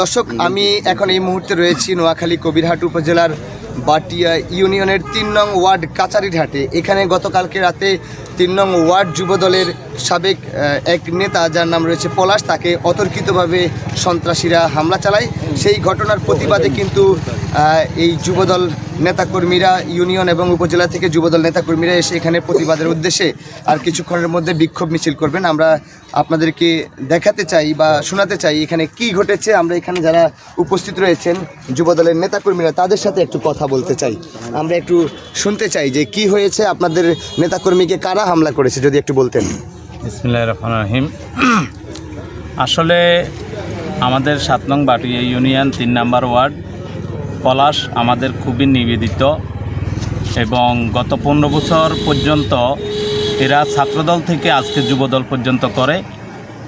দর্শক, আমি এখন এই মুহূর্তে রয়েছি নোয়াখালী কবিরহাট উপজেলার বাটিয়া ইউনিয়নের তিন নং ওয়ার্ড কাচারিঘাটে এখানে গতকালকে রাতে তিন নং ওয়ার্ড যুবদলের সাবেক এক নেতা যার নাম রয়েছে পলাশ, তাকে অতর্কিতভাবে সন্ত্রাসীরা হামলা চালায়। সেই ঘটনার প্রতিবাদে কিন্তু এই যুবদল নেতাকর্মীরা ইউনিয়ন এবং উপজেলা থেকে যুবদল নেতাকর্মীরা এসে এখানে প্রতিবাদের উদ্দেশ্যে আর কিছুক্ষণের মধ্যে বিক্ষোভ মিছিল করবেন। আমরা আপনাদেরকে দেখাতে চাই বা শোনাতে চাই এখানে কি ঘটেছে। আমরা এখানে যারা উপস্থিত রয়েছেন যুবদলের নেতাকর্মীরা, তাদের সাথে একটু কথা বলতে চাই। আমরা একটু শুনতে চাই যে কি হয়েছে, আপনাদের নেতাকর্মীকে কারা হামলা করেছে, যদি একটু বলতেন। রহিম। আসলে আমাদের সাত নং ইউনিয়ন, তিন নাম্বার ওয়ার্ড পলাশ আমাদের খুবই নিবেদিত এবং গত পনেরো বছর পর্যন্ত এরা ছাত্রদল থেকে আজকে যুবদল পর্যন্ত করে।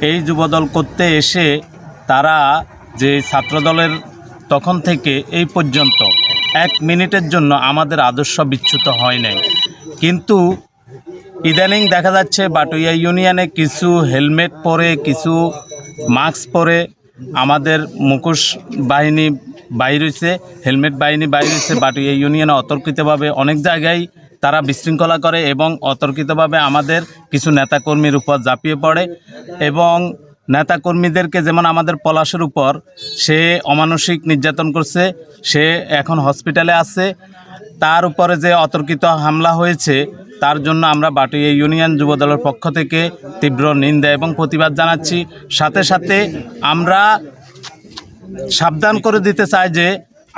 এই যুবদল করতে এসে তারা যে ছাত্রদলের তখন থেকে এই পর্যন্ত এক মিনিটের জন্য আমাদের আদর্শ বিচ্যুত হয় নাই। কিন্তু ইদানিং দেখা যাচ্ছে বাটুইয়া ইউনিয়নে কিছু হেলমেট পরে, কিছু মাস্ক পরে আমাদের মুখোশ বাহিনী বাইর হয়েছে হেলমেট বাহিনী বাইর হয়েছে বাট এই ইউনিয়নে অতর্কিতভাবে অনেক জায়গায় তারা বিশৃঙ্খলা করে এবং অতর্কিতভাবে আমাদের কিছু নেতাকর্মীর উপর ঝাঁপিয়ে পড়ে এবং নেতাকর্মীদেরকে যেমন আমাদের পলাশের উপর, সে অমানসিক নির্যাতন করছে, সে এখন হসপিটালে আছে, তার উপরে যে অতর্কিত হামলা হয়েছে, তার জন্য আমরা বাটুইয়া ইউনিয়ন যুবদলের পক্ষ থেকে তীব্র নিন্দা এবং প্রতিবাদ জানাচ্ছি। সাথে সাথে আমরা সাবধান করে দিতে চাই যে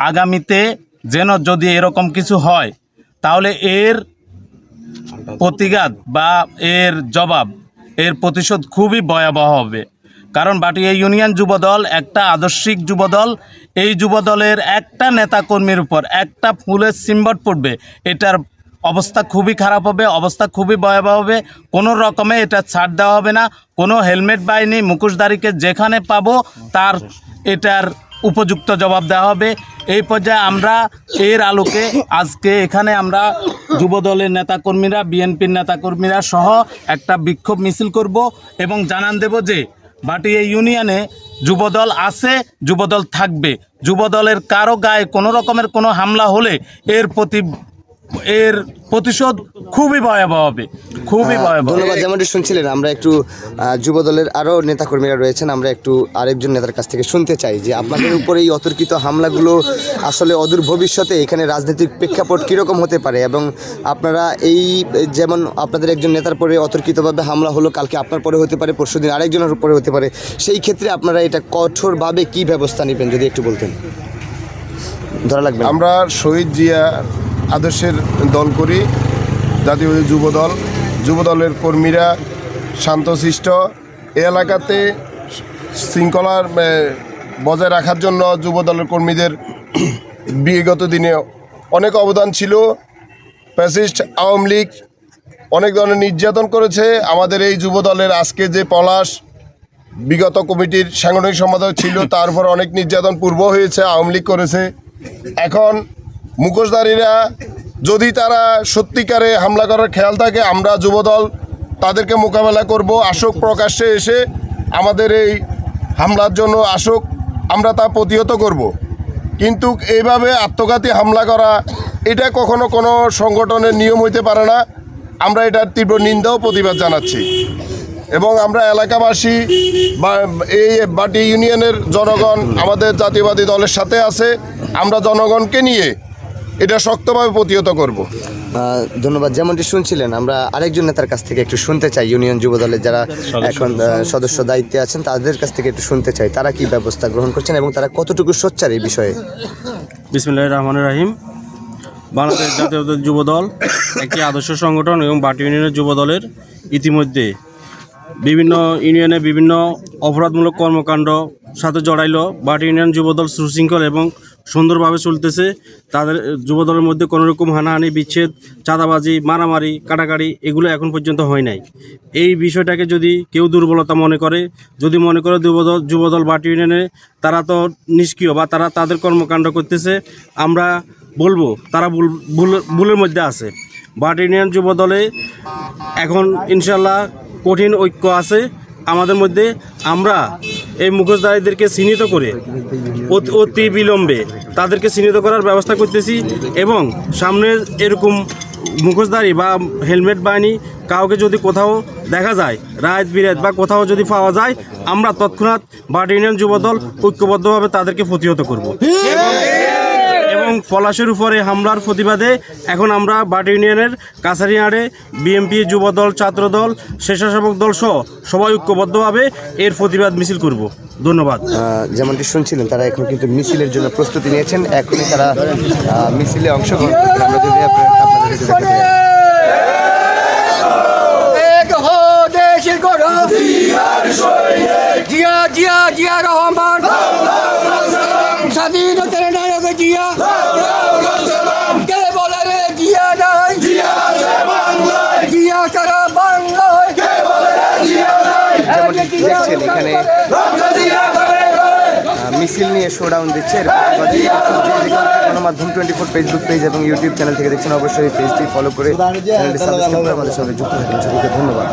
আগামীতে যেন যদি এরকম কিছু হয়, তাহলে এর প্রতিঘাত বা এর জবাব, এর প্রতিশোধ খুবই ভয়াবহ হবে। কারণ বাটিয়া ইউনিয়ন যুবদল একটা আদর্শিক যুবদল, এই যুবদলের একটা নেতাকর্মীর উপর একটা ফুলের সিম্বট পড়বে, এটার অবস্থা খুবই খারাপ হবে, অবস্থা খুবই ভয়াবহ হবে, কোনো রকমে এটা ছাড় দেওয়া হবে না, কোনো হেলমেট বাহিনী মুখোশধারীকে যেখানে পাবো তার এটার উপযুক্ত জবাব দেওয়া হবে। এই পর্যায়ে আমরা এর আলোকে আজকে এখানে আমরা যুবদলের নেতাকর্মীরা, বিএনপির নেতাকর্মীরা সহ একটা বিক্ষোভ মিছিল করব এবং জানান দেব যে বাটিয়া ইউনিয়নে যুবদল আছে, যুবদল থাকবে। যুবদলের কারও গায়ে কোনো রকমের কোনো হামলা হলে এর প্রতি এর প্রতিশোধ খুবই ভয়াবহ হবে খুবই ভয়াবহ। ধন্যবাদ যেমনটি শুনছিলেন আমরা একটু আহ, যুবদলের আরও নেতাকর্মীরা রয়েছেন আমরা একটু আরেকজন নেতার কাছ থেকে শুনতে চাই যে আপনাদের উপরে এই অতর্কিত হামলাগুলো আসলে অদূর ভবিষ্যতে এখানে রাজনৈতিক প্রেক্ষাপট কীরকম হতে পারে? এবং আপনারা এই যেমন আপনাদের একজন নেতার পরে অতর্কিতভাবে হামলা হলো কালকে আপনার পরে হতে পারে পরশু দিন আরেকজনের উপরে হতে পারে সেই ক্ষেত্রে আপনারা এটা কঠোরভাবে কি ব্যবস্থা নেবেন যদি একটু বলতেন? ধরা লাগবে আমরা শহীদ জিয়া আদর্শের দল করি, জাতীয় যুব দল যুব দলের কর্মীরা শান্তশিষ্ট এলাকাতে শৃঙ্খলার বজায় রাখার জন্য যুব দলের কর্মীদের বিগত দিনে অনেক অবদান ছিল। ফ্যাসিস্ট আওয়ামী লীগ অনেক ধরনের নির্যাতন করেছে। আমাদের এই যুব দলের আজকে যে পলাশ বিগত কমিটির সাংগঠনিক সম্পাদক ছিল, তার উপর অনেক নির্যাতন পূর্ব হয়েছে, আওয়ামী লীগ করেছে। এখন মুখোশধারীরা যদি তারা সত্যিকারে হামলা করার খেয়াল থাকে, আমরা যুবদল তাদেরকে মোকাবেলা করব। আসুক প্রকাশ্যে এসে আমাদের এই হামলার জন্য আসুক, আমরা তা প্রতিহত করব। কিন্তু এইভাবে আত্মঘাতী হামলা করা, এটা কখনো কোনো সংগঠনের নিয়ম হইতে পারে না। আমরা এটার তীব্র নিন্দা ও প্রতিবাদ জানাচ্ছি। এবং আমরা এলাকাবাসী বা এই বাটি ইউনিয়নের জনগণ, আমাদের জাতীয়বাদী দলের সাথে আছে। আমরা জনগণকে নিয়ে এটা শক্তভাবে প্রতিহত করব। ধন্যবাদ। যেমনটি শুনছিলেন আমরা আরেকজন নেতার কাছ থেকে একটু শুনতে চাই ইউনিয়ন যুবদলের যারা এখন সদস্য দায়িত্বে আছেন তাদের কাছ থেকে একটু শুনতে চাই তারা কি ব্যবস্থা গ্রহণ করছেন এবং তারা কতটুকু সোচ্চার এই বিষয়ে? বিসমুল্লাহ রহমান রাহিম। বাংলাদেশ জাতীয় যুব দল একটি আদর্শ সংগঠন এবং বাটি ইউনিয়নের যুব দলের ইতিমধ্যে বিভিন্ন ইউনিয়নে বিভিন্ন অপরাধমূলক কর্মকাণ্ড সাথে জড়াইলো। বাটি ইউনিয়ন যুবদল সুশৃঙ্খল এবং সুন্দরভাবে চলতেছে। তাদের যুবদলের মধ্যে কোনো রকম হানাহানি, বিচ্ছেদ, চাঁদাবাজি, মারামারি, কাটাকাটি এগুলো এখন পর্যন্ত হয় নাই। এই বিষয়টাকে যদি কেউ দুর্বলতা মনে করে, যদি মনে করে যুবদল যুবদল বাটি ইউনিয়নে তারা তো নিষ্ক্রিয় বা তারা তাদের কর্মকাণ্ড করতেছে, আমরা বলব, তারা ভুল, ভুল- ভুলের মধ্যে আছে। বাট ইউনিয়ন যুব দলে এখন ইনশাল্লাহ কঠিন ঐক্য আছে। আমাদের মধ্যে আমরা এই মুখোশধারীদেরকে চিহ্নিত করে অতি- বিলম্বে তাদেরকে চিহ্নিত করার ব্যবস্থা করতেছি এবং সামনে এরকম মুখোশধারী বা হেলমেট বাহিনী কাউকে যদি কোথাও দেখা যায় রাত বিরাত বা কোথাও যদি পাওয়া যায়, আমরা তৎক্ষণাৎ বাট ইউনিয়ন যুবদল ঐক্যবদ্ধভাবে তাদেরকে প্রতিহত করব। এবং পলাশের উপরে হামলার প্রতিবাদে এখন আমরা বাট ইউনিয়নের কাছারিয়াড়ে বিএমপি যুবদল ছাত্রদল স্বেচ্ছাসেবক দল সহ সবাই ঐক্যবদ্ধভাবে এর প্রতিবাদ মিছিল করব। ধন্যবাদ। যেমনটি শুনছিলেন তারা এখন কিন্তু মিছিলের জন্য প্রস্তুতি নিয়েছেন। এখনই তারা মিছিলে অংশগ্রহণ করবেন। আমরা যদি আপনাদের দেখাতে জিয়া জিয়া জিয়া রহমান। স্বাধীনতার নায়ক জিয়া। দেখছেন এখানে মিছিল নিয়ে শোডাউন দিচ্ছে গণমাধ্যম টোয়েন্টি ফোর ফেসবুক পেজ এবং ইউটিউব চ্যানেল থেকে দেখছেন। অবশ্যই পেজটি ফলো করে চ্যানেলটি সাবস্ক্রাইব করে আমাদের সঙ্গে যুক্ত থাকেন। সবাইকে ধন্যবাদ।